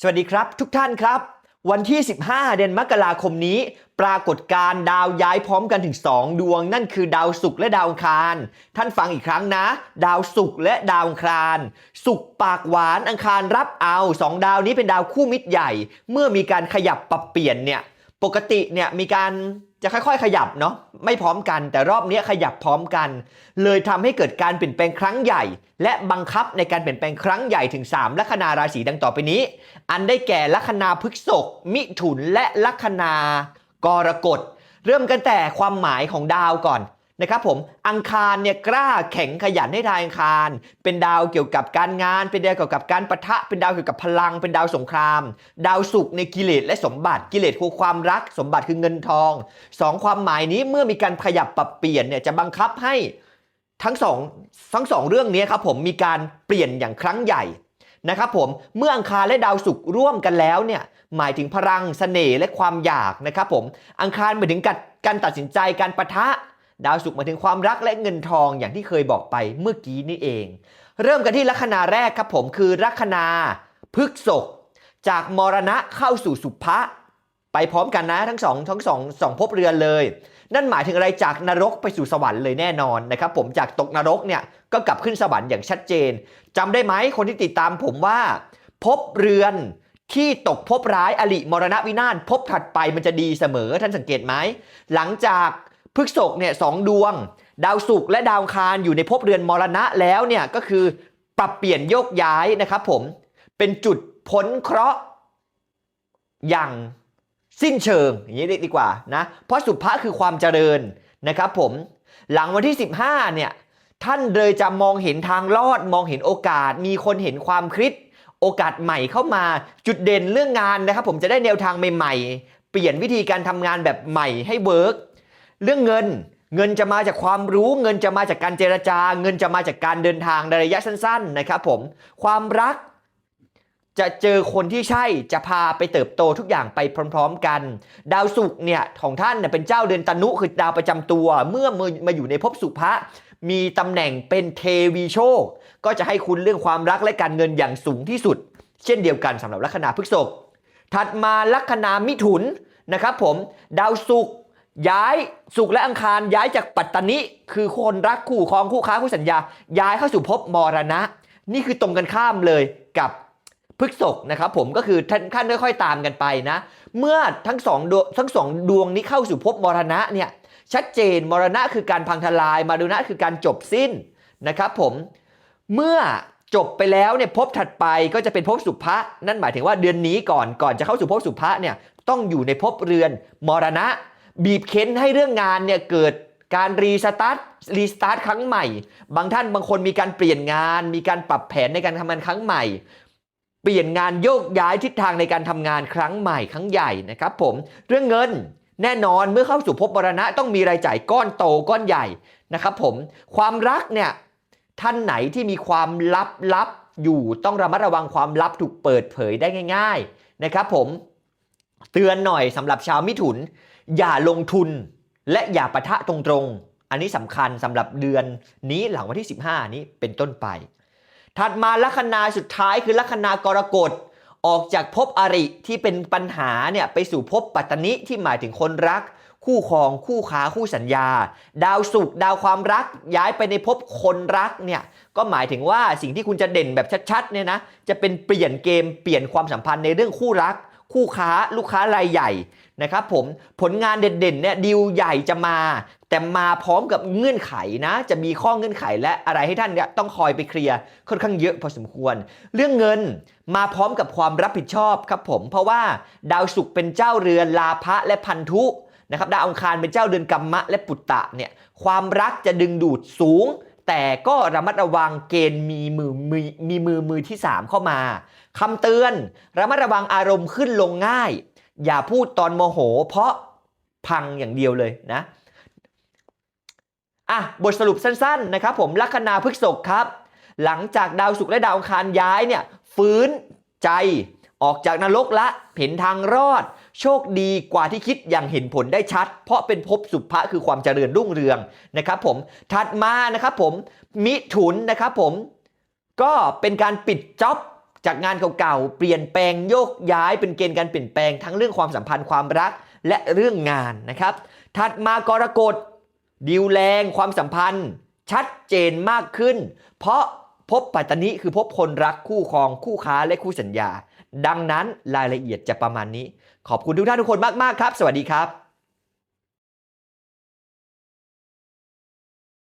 สวัสดีครับทุกท่านครับ วันที่ 15 เดือนมกราคมนี้ ปรากฏการดาวย้ายพร้อมกันถึง 2 ดวง นั่นคือดาวศุกร์และดาวอังคาร ท่านฟังอีกครั้งนะ ดาวศุกร์และดาวอังคารศุกร์ปากหวานอังคารรับเอาสองดาวนี้เป็นดาวคู่มิตรใหญ่ เมื่อมีการขยับปรับเปลี่ยนเนี่ยปกติเนี่ยมีการจะค่อยๆ ขยับเนาะ ไม่พร้อมกัน แต่รอบนี้ขยับพร้อมกัน เลยทำให้เกิดการเปลี่ยนแปลงครั้งใหญ่ และบังคับในการเปลี่ยนแปลงครั้งใหญ่ถึง 3 ลัคนาราศีดังต่อไปนี้ อันได้แก่ลัคนาพฤกษกมิถุนและลัคนากรกฎ เริ่มกันแต่ความหมายของดาวก่อน นะครับผมอังคารเนี่ยกล้าแข็งขยันให้ทายอังคาร เป็นดาวเกี่ยวกับการงาน เป็นดาวเกี่ยวกับการประทะ เป็นดาวเกี่ยวกับพลัง เป็นดาวสงคราม ดาวศุกร์ในกิเลสและสมบัติกิเลสคือความรัก สมบัติคือเงินทองสองความหมายนี้เมื่อมีการขยับปรับเปลี่ยนเนี่ยจะบังคับให้ทั้งสองทั้งสองเรื่องนี้ครับผมมีการเปลี่ยนอย่างครั้งใหญ่นะครับผมเมื่ออังคารและดาวศุกร์ร่วมกันแล้วเนี่ยหมายถึงพลังเสน่ห์และความอยากนะครับผมอังคารหมายถึงการการตัดสินใจการประทะ ดาวศุกร์หมายถึงความรักและเงินทองอย่างที่เคยบอกไปเมื่อกี้นี่เอง เริ่มกันที่ลัคนาแรกครับผมคือลัคนาพฤกษกจากมรณะเข้าสู่สุภะไปพร้อมกันนะทั้งสองทั้งสองสองภพเรือนเลย นั่นหมายถึงอะไรจากนรกไปสู่สวรรค์เลยแน่นอนนะครับผมจากตกนรกเนี่ยก็กลับขึ้นสวรรค์อย่างชัดเจนจำได้ไหมคนที่ติดตามผมว่าภพเรือนที่ตกภพร้ายอลิมรณะวินาศภพถัดไปมันจะดีเสมอท่านสังเกตไหมหลังจาก พฤกษกเนี่ยสองดวง ดาวศุกร์และดาวคารอยู่ในภพเรือนมรณะแล้วเนี่ยก็คือปรับเปลี่ยนโยกย้ายนะครับผมเป็นจุดพ้นเคราะห์อย่างสิ้นเชิงอย่างนี้ดีกว่านะเพราะสุภะคือความเจริญนะครับผมหลังวันที่ 15เนี่ยท่านเลยจะมองเห็นทางรอดมองเห็นโอกาส มีคนเห็นความคิดโอกาสใหม่เข้ามาจุดเด่นเรื่องงานนะครับ ผมจะได้แนวทางใหม่ๆ เปลี่ยนวิธีการทำงานแบบใหม่ให้เวิร์ก เรื่องเงินเงินจะมาจากความรู้เงินจะมาจากการเจรจา เงินจะมาจากการเดินทางในระยะสั้น ๆ นะครับผมความรักจะเจอคนที่ใช่จะพาไปเติบโตทุกอย่างไปพร้อม ๆ กัน ดาวศุกร์เนี่ยของท่านเนี่ยเป็นเจ้าเดือนตนุคือดาวประจำตัว เมื่อมามาอยู่ในภพสุภะมีตำแหน่งเป็นเทวีโชค ก็จะให้คุณเรื่องความรักและการเงินอย่างสูงที่สุด เช่นเดียวกันสำหรับลัคนาพฤกษภถัดมาลัคนามิถุนนะครับผมดาวศุกร์ ย้ายศุกและอังคารย้ายจากปัตตานิคือคนรักคู่ครองคู่ค้าคู่สัญญา ย้ายเข้าสู่ภพมรณะ นี่คือตรงกันข้ามเลยกับพฤกษกนะครับผมก็คือท่านท่านค่อยๆตามกันไปนะ เมื่อทั้งสองดวงทั้งสองดวงนี้เข้าสู่ภพมรณะเนี่ยชัดเจนมรณะคือการพังทลายมารุณะคือการจบสิ้นนะครับผมเมื่อจบไปแล้วเนี่ยภพถัดไปก็จะเป็นภพสุภะนั่นหมายถึงว่าเดือนนี้ก่อนก่อนจะเข้าสู่ภพสุภะเนี่ยต้องอยู่ในภพเรือนมรณะ บีบเค้นให้เรื่องงานเนี่ยเกิดการรีสตาร์ทรีสตาร์ทครั้งใหม่ บางท่านบางคนมีการเปลี่ยนงาน มีการปรับแผนในการทำงานครั้งใหม่ เปลี่ยนงานโยกย้ายทิศทางในการทำงานครั้งใหม่ครั้งใหญ่นะครับผมเรื่องเงินแน่นอนเมื่อเข้าสู่ภพมรณะต้องมีรายจ่ายก้อนโตก้อนใหญ่นะครับผมความรักเนี่ยท่านไหนที่มีความลับลับอยู่ต้องระมัดระวังความลับถูกเปิดเผยได้ง่าย ๆนะครับผมเตือนหน่อยสำหรับชาวมิถุน อย่าลงทุนและอย่าปะทะตรงๆ อันนี้สำคัญสำหรับเดือนนี้หลังวันที่ 15 นี้เป็นต้นไป ถัดมาลัคนาสุดท้ายคือลัคนากรกฎออกจากภพอริที่เป็นปัญหาเนี่ยไปสู่ภพปัตตนิที่หมายถึงคนรัก คู่ครองคู่ค้าคู่สัญญา ดาวศุกร์ดาวความรักย้ายไปในภพคนรักเนี่ยก็หมายถึงว่าสิ่งที่คุณจะเด่นแบบชัดๆเนี่ยนะจะเป็นเปลี่ยนเกมเปลี่ยนความสัมพันธ์ในเรื่องคู่รัก คู่ค้าลูกค้ารายใหญ่นะครับผมผลงานเด่นๆเนี่ยดีลใหญ่จะมา แต่มาพร้อมกับเงื่อนไขนะ จะมีข้อเงื่อนไขและอะไรให้ท่านเนี่ยต้องคอยไปเคลียร์ค่อนข้างเยอะพอสมควร เรื่องเงินมาพร้อมกับความรับผิดชอบครับผม เพราะว่าดาวศุกร์เป็นเจ้าเรือนลาภะและพันธุนะครับดาวอังคารเป็นเจ้าเดือนกัมมะและปุตตะเนี่ยความรักจะดึงดูดสูง แต่ก็ระมัดระวังเกณฑ์มีมือมีมีมือมือที่ 3 เข้ามา คำเตือนระมัดระวังอารมณ์ขึ้นลงง่าย อย่าพูดตอนโมโห เพราะพังอย่างเดียวเลยนะอะบทสรุปสั้นๆนะครับผมลัคนาพฤกษกครับ หลังจากดาวศุกร์และดาวอังคารย้ายเนี่ยฟื้นใจออกจากนรกละเห็นทางรอด โชคดีกว่าที่คิดอย่างเห็นผลได้ชัด เพราะเป็นภพสุภะคือความเจริญรุ่งเรืองนะครับผมถัดมานะครับผมมิถุนนะครับผมก็เป็นการปิดจ็อบ จากงานเก่าๆ เปลี่ยนแปลงโยกย้ายเป็นเกณฑ์การเปลี่ยนแปลงทั้งเรื่องความสัมพันธ์ความรักและเรื่องงานนะครับ ถัดมากรกฎดิวแรงความสัมพันธ์ ชัดเจนมากขึ้น เพราะพบปัตตนิคือพบคนรักคู่ครองคู่ค้าและคู่สัญญา ดังนั้นรายละเอียดจะประมาณนี้ ขอบคุณทุกท่านทุกคนมากๆครับ สวัสดีครับ